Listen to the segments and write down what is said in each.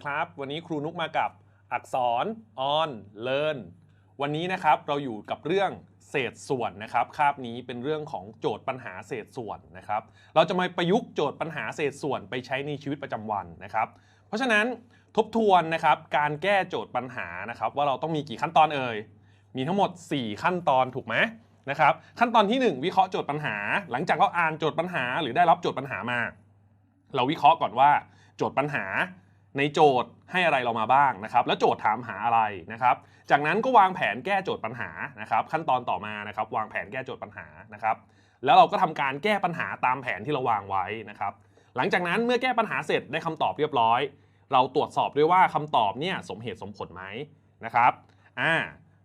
ดีครับ วันนี้ครูนุกมากับอักษร on learn วันนี้นะครับเราอยู่กับเรื่องเศษส่วนนะครับ คาบนี้เป็นเรื่องของโจทย์ปัญหาเศษส่วนนะครับ เราจะมาประยุกต์โจทย์ปัญหาเศษส่วนไปใช้ในชีวิตประจำวันนะครับ เพราะฉะนั้นทบทวนนะครับการแก้โจทย์ปัญหานะครับ ว่าเราต้องมีกี่ขั้นตอนเอ่ย มีทั้งหมด 4 ขั้นตอนถูกไหมนะครับ ขั้นตอนที่ 1 วิเคราะห์โจทย์ปัญหา หลังจากเราอ่านโจทย์ปัญหา หรือได้รับโจทย์ปัญหามา เราวิเคราะห์ก่อนว่า โจทย์ปัญหา ในโจทย์ให้อะไรเรามาบ้างนะครับ แล้วโจทย์ถามหาอะไรนะครับ จากนั้นก็วางแผนแก้โจทย์ปัญหานะครับ ขั้นตอนต่อมานะครับ วางแผนแก้โจทย์ปัญหานะครับ แล้วเราก็ทำการแก้ปัญหาตามแผนที่เราวางไว้นะครับ หลังจากนั้นเมื่อแก้ปัญหาเสร็จได้คำตอบเรียบร้อย เราตรวจสอบด้วยว่าคำตอบเนี่ยสมเหตุสมผลไหมนะครับอ่า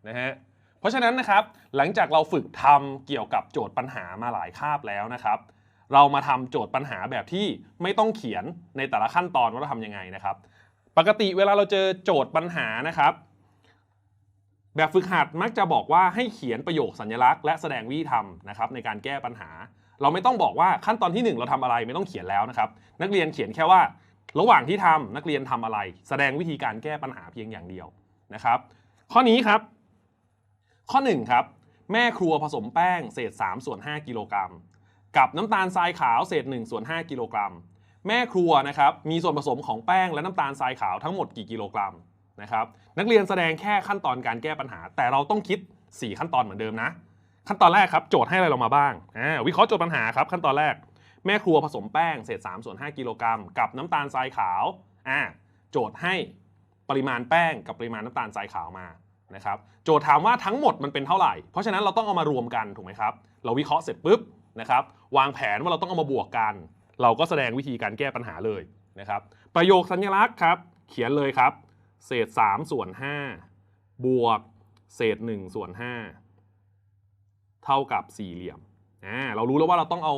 นะฮะเพราะฉะนั้นนะครับหลังจากเราฝึกทำเกี่ยวกับโจทย์ปัญหามาหลายคาบแล้วนะครับ เรามาทำโจทย์ปัญหาแบบที่ไม่ต้องเขียนในแต่ละขั้นตอนว่าเราทำยังไงนะครับ ปกติเวลาเราเจอโจทย์ปัญหานะครับ แบบฝึกหัดมักจะบอกว่าให้เขียนประโยคสัญลักษณ์และแสดงวิธีทำนะครับในการแก้ปัญหา เราไม่ต้องบอกว่าขั้นตอนที่หนึ่งเราทำอะไรไม่ต้องเขียนแล้วนะครับ นักเรียนเขียนแค่ว่า ระหว่างที่ทำนักเรียนทำอะไร แสดงวิธีการแก้ปัญหาเพียงอย่างเดียวนะครับ ข้อนี้ครับ ข้อ1ครับแม่ครัวผสมแป้งเศษ3ส่วน5กิโลกรัม กับน้ำตาลทรายขาวเศษ1ส่วน5กิโลกรัม แม่ครัวนะครับมีส่วนผสมของแป้งและน้ำตาลทรายขาวทั้งหมดกี่กิโลกรัมนะครับนักเรียนแสดงแค่ขั้นตอนการแก้ปัญหา แต่เราต้องคิด 4 ขั้นตอนเหมือนเดิมนะ ขั้นตอนแรกครับโจทย์ให้อะไรเรามาบ้างวิเคราะห์โจทย์ปัญหาครับขั้นตอนแรก แม่ครัวผสมแป้งเศษ3ส่วน5กิโลกรัมกับน้ำตาลทรายขาวอ่าโจทย์ให้ปริมาณแป้งกับปริมาณน้ำตาลทรายขาวมานะครับโจทย์ถามว่าทั้งหมดมันเป็นเท่าไหร่ เพราะฉะนั้นเราต้องเอามารวมกันถูกไหมครับ เราวิเคราะห์เสร็จปุ๊บ นะครับวางแผนว่าเราต้องเอามาบวกกัน เราก็แสดงวิธีการแก้ปัญหาเลยนะครับ ประโยคสัญลักษณ์ครับ เขียนเลยครับ เศษ 3 ส่วน 5 บวก เศษ 1 ส่วน 5 เท่ากับสี่เหลี่ยมอ่าเรารู้แล้วว่าเราต้องเอา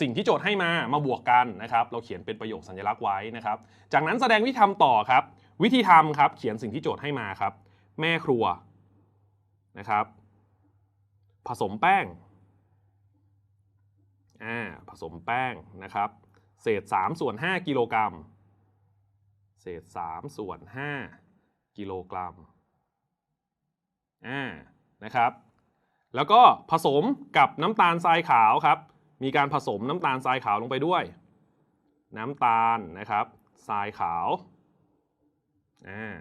สิ่งที่โจทย์ให้มามาบวกกันนะครับ เราเขียนเป็นประโยคสัญลักษณ์ไว้นะครับ จากนั้นแสดงวิธีทำต่อครับ วิธีทำครับ เขียนสิ่งที่โจทย์ให้มาครับ แม่ครัวนะครับ ผสมแป้ง อ่าผสมแป้งนะครับ เศษ3ส่วน5กิโลกรัม เศษ3ส่วน5กิโลกรัมอ่านะครับ แล้วก็ผสมกับน้ำตาลทรายขาวครับ มีการผสมน้ำตาลทรายขาวลงไปด้วย น้ำตาลนะครับทรายขาวอ่า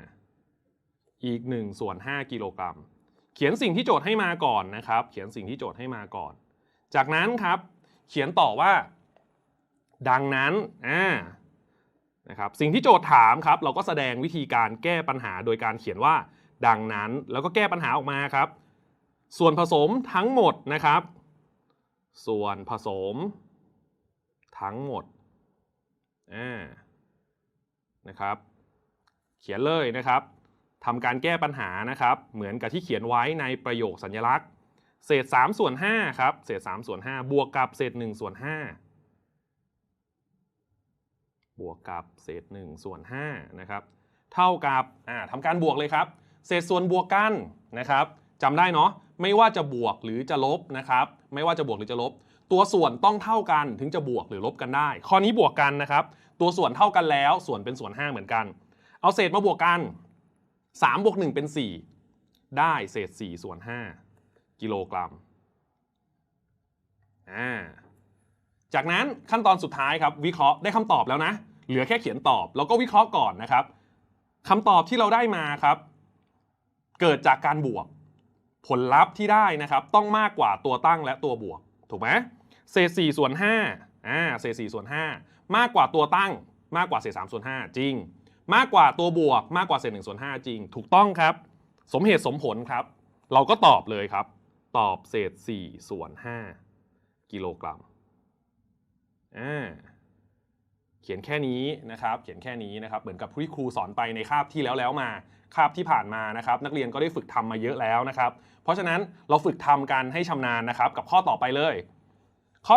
อีก1ส่วน5กิโลกรัม เขียนสิ่งที่โจทย์ให้มาก่อนนะครับ เขียนสิ่งที่โจทย์ให้มาก่อน จากนั้นครับ เขียนต่อว่า ดังนั้นอ่านะครับสิ่งที่โจทย์ถามครับ เราก็แสดงวิธีการแก้ปัญหาโดยการเขียนว่า ดังนั้นแล้วก็แก้ปัญหาออกมาครับ ส่วนผสมทั้งหมดนะครับ ส่วนผสม ทั้งหมดอ่านะครับ เขียนเลยนะครับทำการแก้ปัญหานะครับ เหมือนกับที่เขียนไว้ในประโยคสัญลักษณ์ เศษ3ส่วน5ครับ เศษ3ส่วน5บวกกับเศษ1ส่วน5บวกกับเศษ1ส่วน5นะครับเท่ากับอ่าทำการบวกเลยครับ เศษส่วนบวกกันนะครับจำได้เนาะไม่ว่าจะบวกหรือจะลบนะครับ ไม่ว่าจะบวกหรือจะลบ ตัวส่วนต้องเท่ากันถึงจะบวกหรือลบกันได้ ข้อนี้บวกกันนะครับ ตัวส่วนเท่ากันแล้วส่วนเป็นส่วน 5 เหมือนกัน เอาเศษมาบวกกัน3บวก1เป็น 4 ได้เศษ4ส่วน5 กิโลกรัมจากนั้นขั้นตอนสุดท้ายครับ วิเคราะห์ได้คำตอบแล้วนะ เหลือแค่เขียนตอบแล้วก็วิเคราะห์ก่อนนะครับคำตอบที่เราได้มาครับ เกิดจากการบวก ผลลัพธ์ที่ได้นะครับ ต้องมากกว่าตัวตั้งและตัวบวก ถูกไหมเศษ4ส่วน5อ่าเศษ4ส่วน5มากกว่าตัวตั้ง มากกว่าเศษ3ส่วน5จริง มากกว่าตัวบวก มากกว่าเศษ1ส่วน5จริง ถูกต้องครับ สมเหตุสมผลครับ เราก็ตอบเลยครับ ตอบเศษ 4 ส่วน 5 กิโลกรัมอ่าเขียนแค่นี้นะครับ เขียนแค่นี้นะครับ เหมือนกับที่ครูสอนไปในคาบที่แล้วแล้วมา คาบที่ผ่านมานะครับ นักเรียนก็ได้ฝึกทำมาเยอะแล้วนะครับ เพราะฉะนั้นเราฝึกทำกันให้ชำนาญนะครับ กับข้อต่อไปเลย ข้อ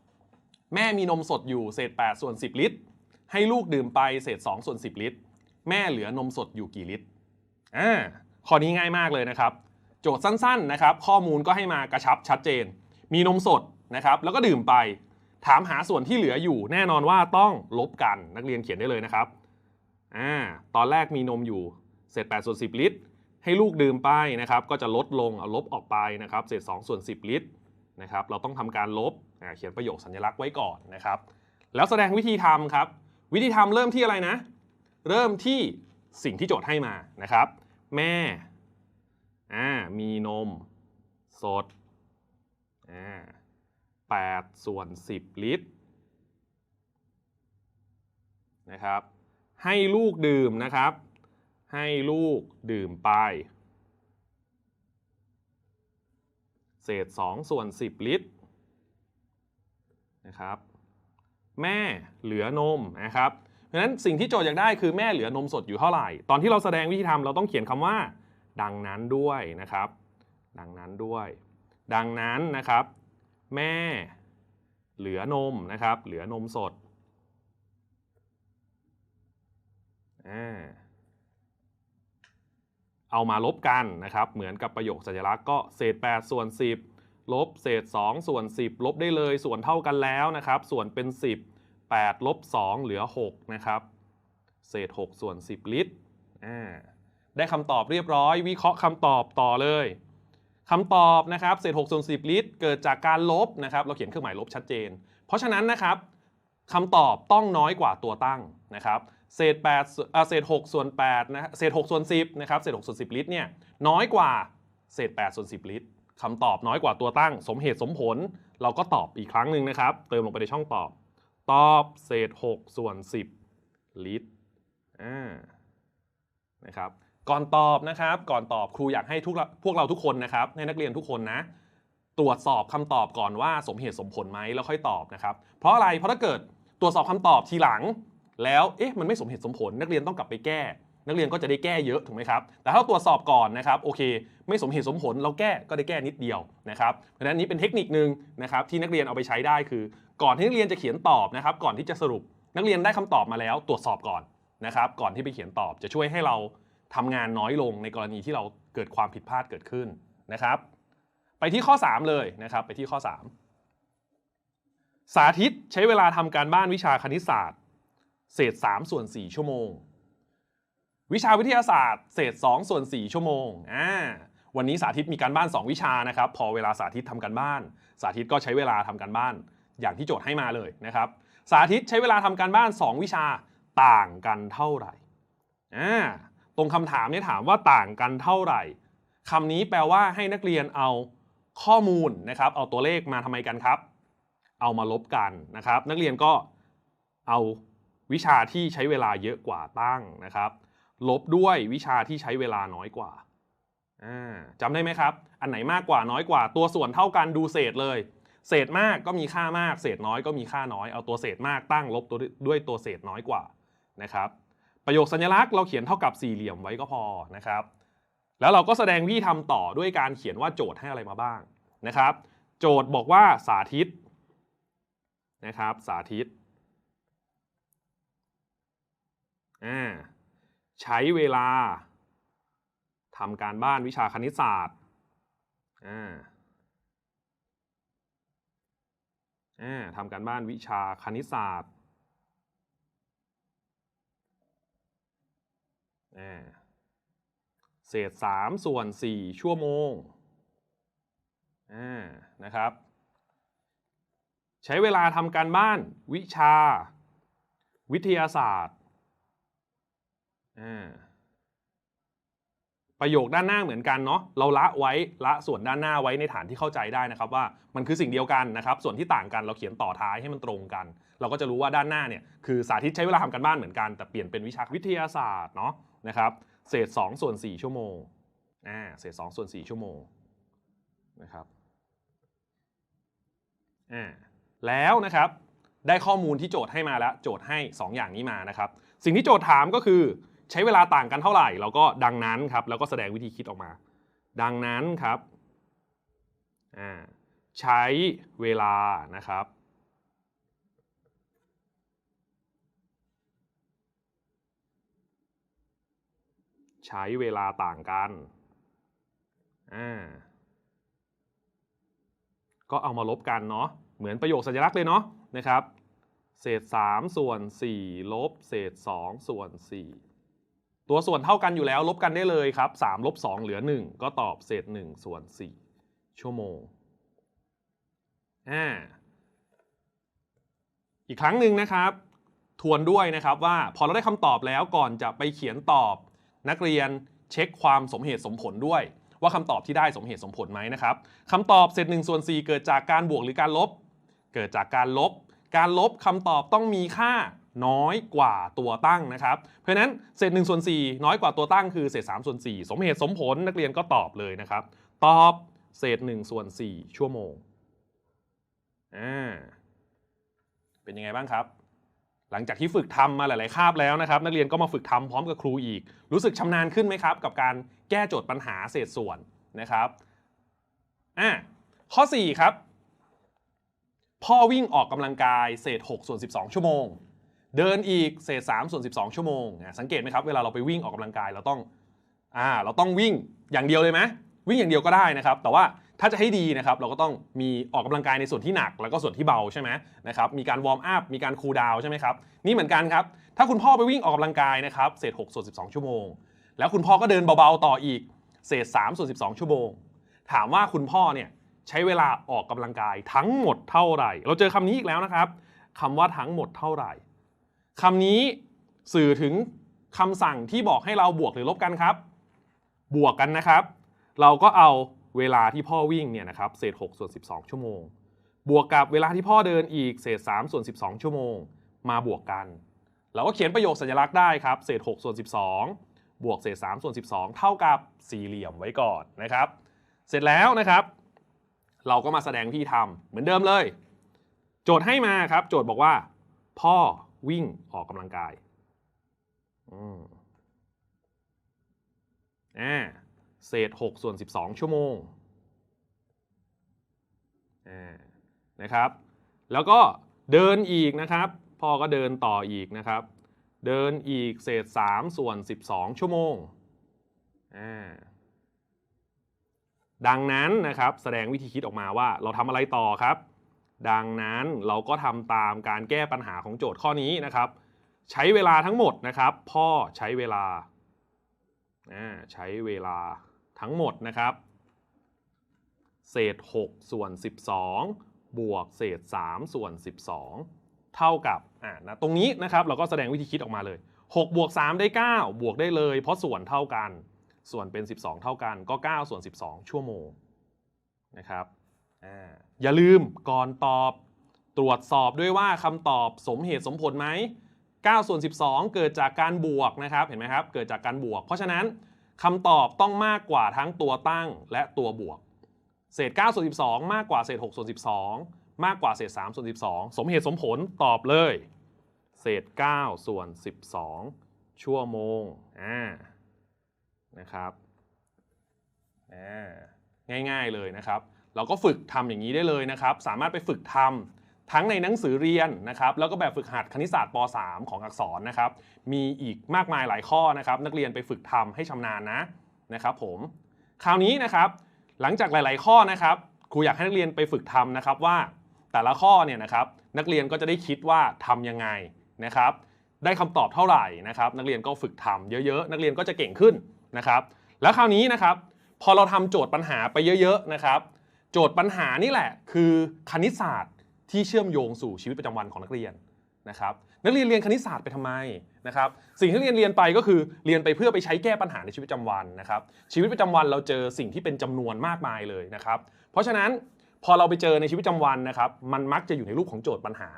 2 แม่มีนมสดอยู่เศษ8ส่วน10 ลิตร ให้ลูกดื่มไปเศษ2ส่วน10 ลิตร แม่เหลือนมสดอยู่กี่ลิตร อ่า ข้อนี้ง่ายมากเลยนะครับ โจทย์สั้นๆนะครับ ข้อมูลก็ให้มากระชับชัดเจน มีนมสดนะครับ แล้วก็ดื่มไป ถามหาส่วนที่เหลืออยู่ แน่นอนว่าต้องลบกันนักเรียนเขียนได้เลยนะครับอ่าตอนแรกมีนมอยู่เศษ8ส่วน10 ลิตร ให้ลูกดื่มไปนะครับ ก็จะลดลงเอาลบออกไปนะครับเศษ2ส่วน10 ลิตรนะครับ เราต้องทำการลบเขียนประโยคสัญลักษณ์ไว้ก่อนนะครับ แล้วแสดงวิธีทำครับ วิธีทำเริ่มที่อะไรนะ เริ่มที่สิ่งที่โจทย์ให้มานะครับ แม่ อ่ามีนมสดอ่า8ส่วน10ลิตรนะครับ ให้ลูกดื่มนะครับ ให้ลูกดื่มไป เศษ2ส่วน10ลิตรนะครับ แม่เหลือนมนะครับ เพราะฉะนั้นสิ่งที่โจทย์อยากได้คือแม่เหลือนมสดอยู่เท่าไหร่ ตอนที่เราแสดงวิธีทำเราต้องเขียนคำว่า ดังนั้นด้วยนะครับ ดังนั้นด้วย ดังนั้นนะครับ แม่เหลือนมนะครับ เหลือนมสดอ่าเอามาลบกันนะครับ เหมือนกับประโยคสัญลักษณ์ก็เศษ 8 ส่วน 10 ลบเศษ 2 ส่วน 10 ลบได้เลย ส่วนเท่ากันแล้วนะครับ ส่วนเป็น 10 8 ลบ 2 เหลือ 6 นะครับ เศษ 6 ส่วน 10 ลิตรอ่า ได้คำตอบเรียบร้อย วิเคราะห์คำตอบต่อเลยคำตอบนะครับเศษ6ส่วน10 ลิตร เกิดจากการลบนะครับเราเขียนเครื่องหมายลบชัดเจน เพราะฉะนั้นนะครับคำตอบต้องน้อยกว่าตัวตั้งนะครับเศษ8เศษ6ส่วน8นะเศษ6ส่วน10นะครับเศษ6ส่วน10 ลิตรเนี่ยน้อยกว่าเศษ8ส่วน10 ลิตรคำตอบน้อยกว่าตัวตั้ง สมเหตุสมผล เราก็ตอบอีกครั้งหนึ่งนะครับ เติมลงไปในช่องตอบ ตอบเศษ 6 ส่วน 10 ลิตรอ่านะครับ ก่อนตอบนะครับ ก่อนตอบครูอยากให้ทุกพวกเราทุกคนนะครับ ให้นักเรียนทุกคนนะ ตรวจสอบคำตอบก่อนว่าสมเหตุสมผลไหมแล้วค่อยตอบนะครับ เพราะอะไรเพราะถ้าเกิดตรวจสอบคำตอบทีหลัง แล้วเอ๊ะมันไม่สมเหตุสมผล นักเรียนต้องกลับไปแก้ นักเรียนก็จะได้แก้เยอะถูกไหมครับแต่ถ้าตรวจสอบก่อนนะครับโอเค ไม่สมเหตุสมผลเราแก้ก็ได้แก้นิดเดียวนะครับเพราะฉะนั้นนี้เป็นเทคนิคนึงนะครับที่นักเรียนเอาไปใช้ได้คือ ก่อนที่นักเรียนจะเขียนตอบนะครับ ก่อนที่จะสรุปนักเรียนได้คำตอบมาแล้ว ตรวจสอบก่อนนะครับ ก่อนที่ไปเขียนตอบจะช่วยให้เรา ทำงานน้อยลงในกรณีที่เราเกิดความผิดพลาดเกิดขึ้นนะครับ ไปที่ข้อ 3 เลยนะครับไปที่ข้อ 3 สาธิตใช้เวลาทำการบ้านวิชาคณิตศาสตร์ เศษ3ส่วน4ชั่วโมง วิชาวิทยาศาสตร์ เศษ2ส่วน4ชั่วโมงอ่าวันนี้สาธิตมีการบ้าน 2 วิชานะครับ พอเวลาสาธิตทำการบ้าน สาธิตก็ใช้เวลาทำการบ้าน อย่างที่โจทย์ให้มาเลยนะครับ สาธิตใช้เวลาทำการบ้าน 2 วิชาต่างกันเท่าไหร่อ่า รงคำถามนี่ถามว่าต่างกันเท่าไหร่คำนี้แปลว่าให้นักเรียนเอาข้อมูลนะครับ เอาตัวเลขมาทำไมกันครับ เอามาลบกันนะครับ นักเรียนก็เอาวิชาที่ใช้เวลาเยอะกว่าตั้งนะครับ ลบด้วยวิชาที่ใช้เวลาน้อยกว่าอ่าจำได้ไหมครับ อันไหนมากกว่าน้อยกว่า ตัวส่วนเท่ากันดูเศษเลย เศษมากก็มีค่ามาก เศษน้อยก็มีค่าน้อย เอาตัวเศษมากตั้งลบตัวด้วยตัวเศษน้อยกว่านะครับ ประโยคสัญลักษณ์เราเขียนเท่ากับสี่เหลี่ยมไว้ก็พอนะครับ แล้วเราก็แสดงวิธีทำต่อด้วยการเขียนว่าโจทย์ให้อะไรมาบ้างนะครับ โจทย์บอกว่าสาธิตนะครับสาธิตใช้เวลาทำการบ้านวิชาคณิตศาสตร์ทำการบ้านวิชาคณิตศาสตร์อ่า เศษ 3 ส่วน 4 ชั่วโมงนะครับ ใช้เวลาทำการบ้านวิชา วิทยาศาสตร์ ประโยคด้านหน้าเหมือนกันเนาะเราละไว้ละส่วนด้านหน้าไว้ในฐานที่เข้าใจได้นะครับ ว่ามันคือสิ่งเดียวกันนะครับ ส่วนที่ต่างกันเราเขียนต่อท้ายให้มันตรงกัน เราก็จะรู้ว่าด้านหน้าเนี่ยคือสาธิตใช้เวลาทำการบ้านเหมือนกันแต่เปลี่ยนเป็นวิชาวิทยาศาสตร์เนาะ นะครับเศษ2ส่วน4ชั่วโมงอ่าเศษ2ส่วน4ชั่วโมงนะครับอ่าแล้วนะครับได้ข้อมูลที่โจทย์ให้มาแล้ว โจทย์ให้ 2 อย่างนี้มานะครับ สิ่งที่โจทย์ถามก็คือใช้เวลาต่างกันเท่าไหร่เราก็ดังนั้นครับแล้วก็แสดงวิธีคิดออกมา ดังนั้นครับอ่าใช้เวลานะครับ ใช้เวลาต่างกัน อ่า ก็เอามาลบกันเนาะ เหมือนประโยคสัญลักษณ์เลยเนาะนะครับ เศษ 3 ส่วน 4 ลบ เศษ 2 ส่วน 4 ตัวส่วนเท่ากันอยู่แล้ว ลบกันได้เลยครับ 3 ลบ 2 เหลือ 1 ก็ตอบเศษ 1 ส่วน 4 ชั่วโมง อ่า อีกครั้งหนึ่งนะครับทวนด้วยนะครับว่าพอเราได้คำตอบแล้วก่อนจะไปเขียนตอบ นักเรียนเช็คความสมเหตุสมผลด้วย ว่าคำตอบที่ได้สมเหตุสมผลไหมนะครับคำตอบเศษ1ส่วน4เกิดจากการบวกหรือการลบ เกิดจากการลบ การลบคำตอบต้องมีค่าน้อยกว่าตัวตั้งนะครับ เพราะฉะนั้นเศษ1ส่วน4น้อยกว่าตัวตั้งคือเศษ3ส่วน4สมเหตุสมผลนักเรียนก็ตอบเลยนะครับ ตอบเศษ1ส่วน4ชั่วโมงอ่าเป็นยังไงบ้างครับ หลังจากที่ฝึกทำมาหลาย ๆ คาบแล้วนะครับ นักเรียนก็มาฝึกทำพร้อมกับครูอีก รู้สึกชำนาญขึ้นไหมครับ กับการแก้โจทย์ปัญหาเศษส่วนนะครับอะข้อ 4 ครับ พ่อวิ่งออกกำลังกายเศษ6ส่วน12 ชั่วโมง เดินอีกเศษ3ส่วน12 ชั่วโมงอะสังเกตไหมครับ เวลาเราไปวิ่งออกกำลังกายเราต้องอ่าเราต้องวิ่งอย่างเดียวเลยไหมวิ่งอย่างเดียวก็ได้นะครับ แต่ว่า ถ้าจะให้ดีนะครับเราก็ต้องมีออกกำลังกายในส่วนที่หนัก แล้วก็ส่วนที่เบาใช่ไหมนะครับมีการวอร์มอัพมีการคูลดาวใช่ไหมครับนี่เหมือนกันครับถ้าคุณพ่อไปวิ่งออกกำลังกายนะครับเศษ6ส่วน12 ชั่วโมง แล้วคุณพ่อก็เดินเบาๆต่ออีกเศษ3ส่วน12 ชั่วโมง ถามว่าคุณพ่อเนี่ยใช้เวลาออกกำลังกายทั้งหมดเท่าไหร่ เราเจอคำนี้อีกแล้วนะครับคำว่าทั้งหมดเท่าไหร่คำนี้สื่อถึงคำสั่งที่บอกให้เราบวกหรือลบกันครับ บวกกันนะครับ เราก็เอา เวลาที่พ่อวิ่งเนี่ยนะครับเศษ6ส่วน12 ชั่วโมง บวกกับเวลาที่พ่อเดินอีกเศษ3ส่วน12 ชั่วโมง มาบวกกันเราก็เขียนประโยคสัญลักษณ์ได้ครับเศษ6ส่วน12 บวกเศษ3ส่วน12 เท่ากับสี่เหลี่ยมไว้ก่อนนะครับ เสร็จแล้วนะครับ เราก็มาแสดงที่ทำเหมือนเดิมเลย โจทย์ให้มาครับ โจทย์บอกว่า พ่อวิ่งออกกำลังกายอืมอ่า เศษ6ส่วน 12 ชั่วโมงนะครับ แล้วก็เดินอีกนะครับ พ่อก็เดินต่ออีกนะครับ เดินอีกเศษ 3 ส่วน 12 ชั่วโมง ดังนั้นนะครับแสดงวิธีคิดออกมาว่าเราทำอะไรต่อครับ ดังนั้นเราก็ทำตามการแก้ปัญหาของโจทย์ข้อนี้นะครับ ใช้เวลาทั้งหมดนะครับ พ่อใช้เวลาอ่าใช้เวลา ทั้งหมดนะครับ เศษ 6 ส่วน 12 บวกเศษ 3 ส่วน 12 เท่ากับอ่านะตรงนี้นะครับเราก็แสดงวิธีคิดออกมาเลย6บวก3ได้ 9 บวกได้เลย เพราะส่วนเท่ากัน ส่วนเป็น 12 เท่ากันก็ 9 ส่วน 12 ชั่วโมงนะครับอ่าอย่าลืมก่อนตอบตรวจสอบด้วยว่าคำตอบสมเหตุสมผลไหม9ส่วน12 เกิดจากการบวกนะครับ เห็นไหมครับ เกิดจากการบวก เพราะฉะนั้น คำตอบต้องมากกว่าทั้งตัวตั้งและตัวบวก เศษ9ส่วน12 มากกว่าเศษ6ส่วน12 มากกว่าเศษ3ส่วน12 สมเหตุสมผลตอบเลย เศษ9ส่วน12 ชั่วโมงอ่านะครับอ่าง่ายๆเลยนะครับ เราก็ฝึกทำอย่างนี้ได้เลยนะครับ สามารถไปฝึกทำ ทั้งในหนังสือเรียนนะครับแล้วก็แบบฝึกหัดคณิตศาสตร์ป .3 ของอักษรนะครับมีอีกมากมายหลายข้อนะครับนักเรียนไปฝึกทำให้ชำนาญนะนะครับผมคราวนี้นะครับหลังจากหลาย ๆ ข้อนะครับครูอยากให้นักเรียนไปฝึกทำนะครับว่าแต่ละข้อเนี่ยนะครับนักเรียนก็จะได้คิดว่าทำยังไงนะครับได้คำตอบเท่าไหร่นะครับนักเรียนก็ฝึกทำเยอะ ๆ นักเรียนก็จะเก่งขึ้นนะครับแล้วคราวนี้นะครับพอเราทำโจทย์ปัญหาไปเยอะ ๆ นะครับ โจทย์ปัญหานี่แหละ คือคณิตศาสตร์ ที่เชื่อมโยงสู่ชีวิตประจำวันของนักเรียนนะครับนักเรียนเรียนคณิตศาสตร์ไปทำไมนะครับสิ่งที่เรียนเรียนไปก็คือเรียนไปเพื่อไปใช้แก้ปัญหาในชีวิตประจำวันนะครับชีวิตประจำวันเราเจอสิ่งที่เป็นจำนวนมากมายเลยนะครับเพราะฉะนั้นพอเราไปเจอในชีวิตประจำวันนะครับมันมักจะอยู่ในรูปของโจทย์ปัญหา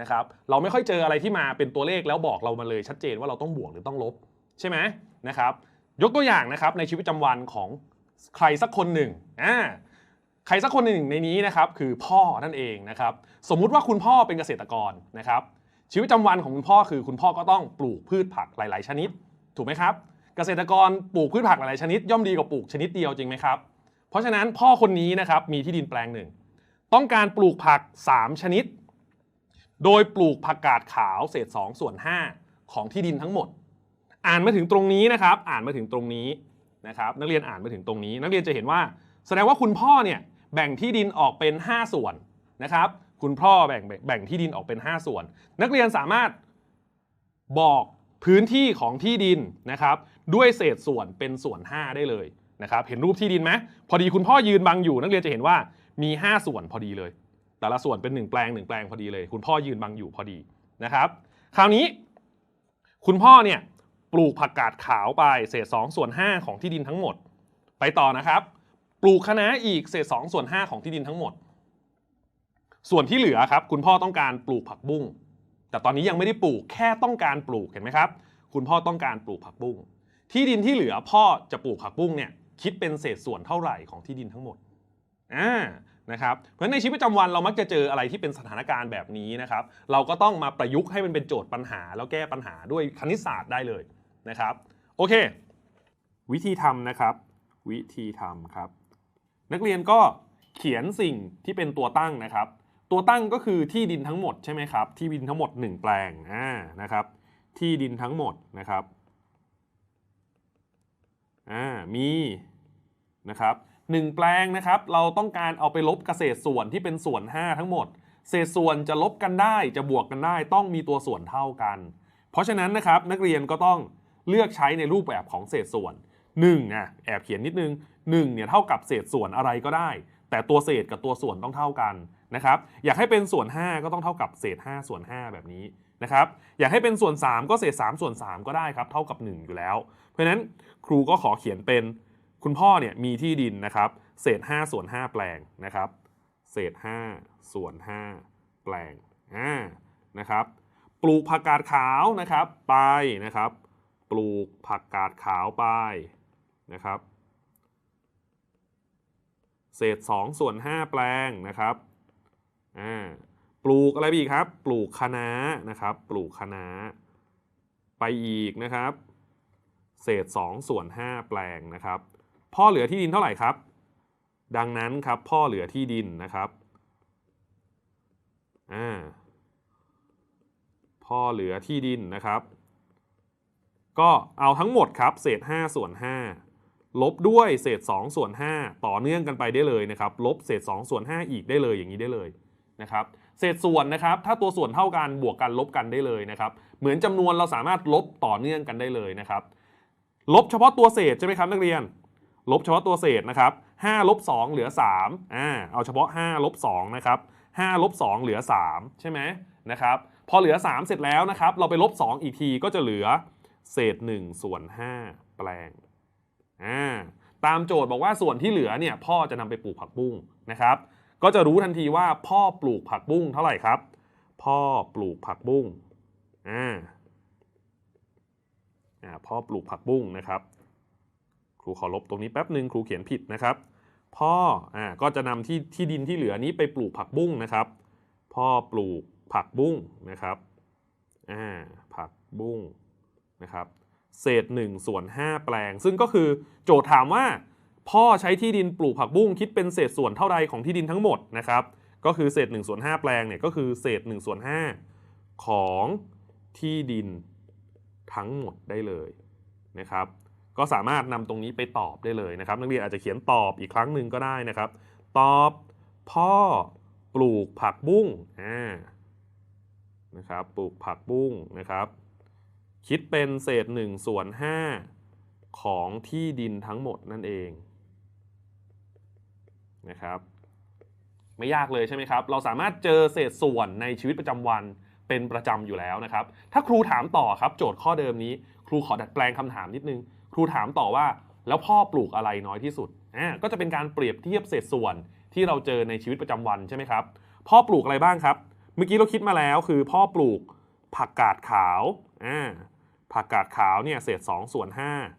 นะครับเราไม่ค่อยเจออะไรที่มาเป็นตัวเลขแล้วบอกเรามาเลยชัดเจนว่าเราต้องบวกหรือต้องลบใช่ไหมนะครับยกตัวอย่างนะครับในชีวิตประจำวันของใครสักคนหนึ่งอ่า ใครสักคนหนึ่งในนี้นะครับคือพ่อนั่นเองนะครับสมมุติว่าคุณพ่อเป็นเกษตรกรนะครับชีวิตประจำวันของคุณพ่อคือคุณพ่อก็ต้องปลูกพืชผักหลาย ๆ ชนิด ถูกไหมครับ เกษตรกรปลูกพืชผักหลาย ๆ ชนิด ย่อมดีกว่าปลูกชนิดเดียวจริงไหมครับ เพราะฉะนั้นพ่อคนนี้นะครับมีที่ดินแปลงหนึ่ง ต้องการปลูกผัก 3 ชนิด โดยปลูกผักกาดขาวเศษ2ส่วน5ของที่ดินทั้งหมด อ่านมาถึงตรงนี้นะครับ อ่านมาถึงตรงนี้นะครับ นักเรียนอ่านมาถึงตรงนี้ นักเรียนจะเห็นว่า แสดงว่าคุณพ่อเนี่ยแบ่งที่ดินออกเป็น 5 ส่วนนะครับ คุณพ่อแบ่งแบ่งที่ดินออกเป็น 5 ส่วน นักเรียนสามารถบอกพื้นที่ของที่ดินนะครับ ด้วยเศษส่วนเป็นส่วน 5 ได้เลยนะครับ เห็นรูปที่ดินไหมพอดีคุณพ่อยืนบังอยู่ นักเรียนจะเห็นว่ามี 5 ส่วนพอดีเลย แต่ละส่วนเป็น 1 แปลง 1 แปลงพอดีเลย คุณพ่อยืนบังอยู่พอดีนะครับ คราวนี้ คุณพ่อเนี่ยปลูกผักกาดขาวไปเศษ2ส่วน5ของที่ดินทั้งหมด ไปต่อนะครับ ปลูกคะน้าอีกเศษ2ส่วน5ของที่ดินทั้งหมด ส่วนที่เหลือครับคุณพ่อต้องการปลูกผักบุ้ง แต่ตอนนี้ยังไม่ได้ปลูกแค่ต้องการปลูกเห็นไหมครับ คุณพ่อต้องการปลูกผักบุ้ง ที่ดินที่เหลือพ่อจะปลูกผักบุ้งเนี่ยคิดเป็นเศษส่วนเท่าไหร่ของที่ดินทั้งหมดอ่านะครับเพราะในชีวิตประจำวันเรามักจะเจออะไรที่เป็นสถานการณ์แบบนี้นะครับ เราก็ต้องมาประยุกต์ให้มันเป็นโจทย์ปัญหา แล้วแก้ปัญหาด้วยคณิตศาสตร์ได้เลยนะครับ โอเค วิธีทำนะครับ วิธีทำครับ นักเรียนก็เขียนสิ่งที่เป็นตัวตั้งนะครับ ตัวตั้งก็คือที่ดินทั้งหมดใช่ไหมครับ ที่ดินทั้งหมด 1 แปลงอ่านะครับ ที่ดินทั้งหมดนะครับอ่ามีนะครับหนึ่งแปลงนะครับ เราต้องการเอาไปลบเกษตรส่วนที่เป็นส่วน 5 ทั้งหมด เศษส่วนจะลบกันได้จะบวกกันได้ ต้องมีตัวส่วนเท่ากัน เพราะฉะนั้นนะครับนักเรียนก็ต้องเลือกใช้ในรูปแบบของเศษส่วน1นะแอบเขียนนิดนึง 1เนี่ยเท่ากับเศษส่วนอะไรก็ได้ แต่ตัวเศษกับตัวส่วนต้องเท่ากันนะครับอยากให้เป็นส่วน 5 ก็ต้องเท่ากับเศษ 5 ส่วน 5 แบบนี้นะครับอยากให้เป็นส่วน 3 ก็เศษ 3 ส่วน 3 ก็ได้ครับเท่ากับ 1 อยู่แล้ว เพราะฉะนั้นครูก็ขอเขียนเป็นคุณพ่อเนี่ยมีที่ดินนะครับเศษ 5 ส่วน 5 แปลงนะครับเศษ 5 ส่วน 5 แปลงอ่านะครับปลูกผักกาดขาวนะครับไปนะครับ ปลูกผักกาดขาวไปนะครับ เศษ2ส่วน5แปลงนะครับอ่าปลูกอะไรไปอีกครับ ปลูกคะน้านะครับ ปลูกคะน้าไปอีกนะครับ เศษ2ส่วน5แปลงนะครับ พ่อเหลือที่ดินเท่าไหร่ครับ ดังนั้นครับพ่อเหลือที่ดินนะครับอ่าพ่อเหลือที่ดินนะครับ ก็เอาทั้งหมดครับ เศษ5ส่วน5 ลบด้วยเศษ2ส่วน5ต่อเนื่องกันไปได้เลยนะครับลบเศษ2ส่วน5อีกได้เลยอย่างนี้ได้เลยนะครับเศษส่วนนะครับถ้าตัวส่วนเท่ากันบวกกันลบกันได้เลยนะครับเหมือนจำนวนเราสามารถลบต่อเนื่องกันได้เลยนะครับลบเฉพาะตัวเศษใช่ไหมครับนักเรียน ลบเฉพาะตัวเศษนะครับ5ลบ2เหลือ3อ่าเอาเฉพาะ5ลบ2นะครับ5ลบ2เหลือ 3 ใช่ไหมนะครับพอเหลือ 3 เสร็จแล้วนะครับ เราไปลบ 2 อีกทีก็จะเหลือเศษ1ส่วน5แปลง อ่าตามโจทย์บอกว่าส่วนที่เหลือเนี่ยพ่อจะนำไปปลูกผักบุ้งนะครับ ก็จะรู้ทันทีว่าพ่อปลูกผักบุ้งเท่าไหร่ครับ พ่อปลูกผักบุ้งอ่าอ่าพ่อปลูกผักบุ้งนะครับ ครูขอลบตรงนี้แป๊บหนึ่งครูเขียนผิดนะครับ พ่ออ่าก็จะนำที่ที่ดินที่เหลือนี้ไปปลูกผักบุ้งนะครับ พ่อปลูกผักบุ้งนะครับอ่าผักบุ้งนะครับ เศษ1ส่วน5แปลง ซึ่งก็คือโจทย์ถามว่า พ่อใช้ที่ดินปลูกผักบุ้งคิดเป็นเศษส่วนเท่าใดของที่ดินทั้งหมดนะครับก็คือเศษ1ส่วน5แปลงเนี่ยก็คือเศษ1ส่วน5ของที่ดินทั้งหมดได้เลยนะครับ ก็สามารถนำตรงนี้ไปตอบได้เลยนะครับ นักเรียนอาจจะเขียนตอบอีกครั้งหนึ่งก็ได้นะครับ ตอบพ่อปลูกผักบุ้งนะครับปลูกผักบุ้งนะครับ คิดเป็นเศษ1ส่วน5ของที่ดินทั้งหมดนั่นเองนะครับไม่ยากเลยใช่ไหมครับ เราสามารถเจอเศษส่วนในชีวิตประจำวันเป็นประจำอยู่แล้วนะครับ ถ้าครูถามต่อครับ โจทย์ข้อเดิมนี้ ครูขอดัดแปลงคำถามนิดนึง ครูถามต่อว่า แล้วพ่อปลูกอะไรน้อยที่สุดอ่าก็จะเป็นการเปรียบเทียบเศษส่วนที่เราเจอในชีวิตประจำวันใช่ไหมครับ พ่อปลูกอะไรบ้างครับ เมื่อกี้เราคิดมาแล้วคือ พ่อปลูกผักกาดขาวอ่า ผักกาดขาวเนี่ยเศษ2ส่วน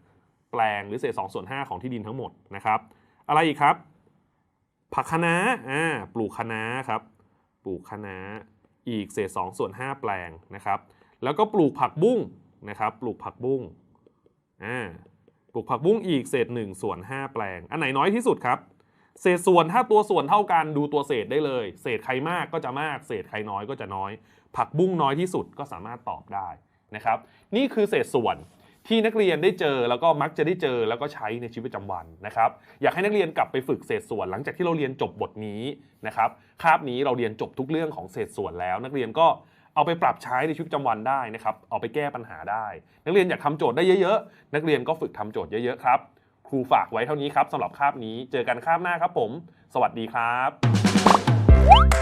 5แปลงหรือเศษ2ส่วน5ของที่ดินทั้งหมดนะครับ อะไรอีกครับ ผักคะน้าอ่าปลูกคะน้าครับ ปลูกคะน้าอีกเศษ2ส่วน5แปลงนะครับ แล้วก็ปลูกผักบุ้งนะครับ ปลูกผักบุ้งอ่าปลูกผักบุ้งอีกเศษ1ส่วน5แปลง อันไหนน้อยที่สุดครับ เศษส่วนถ้าตัวส่วนเท่ากันดูตัวเศษได้เลย เศษใครมากก็จะมาก เศษใครน้อยก็จะน้อย ผักบุ้งน้อยที่สุดก็สามารถตอบได้ นะครับ นี่คือเศษส่วนที่นักเรียนได้เจอแล้วก็มักจะได้เจอแล้วก็ใช้ในชีวิตประจำวันนะครับ อยากให้นักเรียนกลับไปฝึกเศษส่วน หลังจากที่เราเรียนจบบทนี้นะครับคาบนี้เราเรียนจบทุกเรื่องของเศษส่วนแล้ว นักเรียนก็เอาไปปรับใช้ในชีวิตประจำวันได้นะครับ เอาไปแก้ปัญหาได้ นักเรียนอยากทำโจทย์ได้เยอะๆ นักเรียนก็ฝึกทำโจทย์เยอะๆครับ ครูฝากไว้เท่านี้ครับสำหรับคาบนี้ เจอกันคาบหน้าครับผม สวัสดีครับ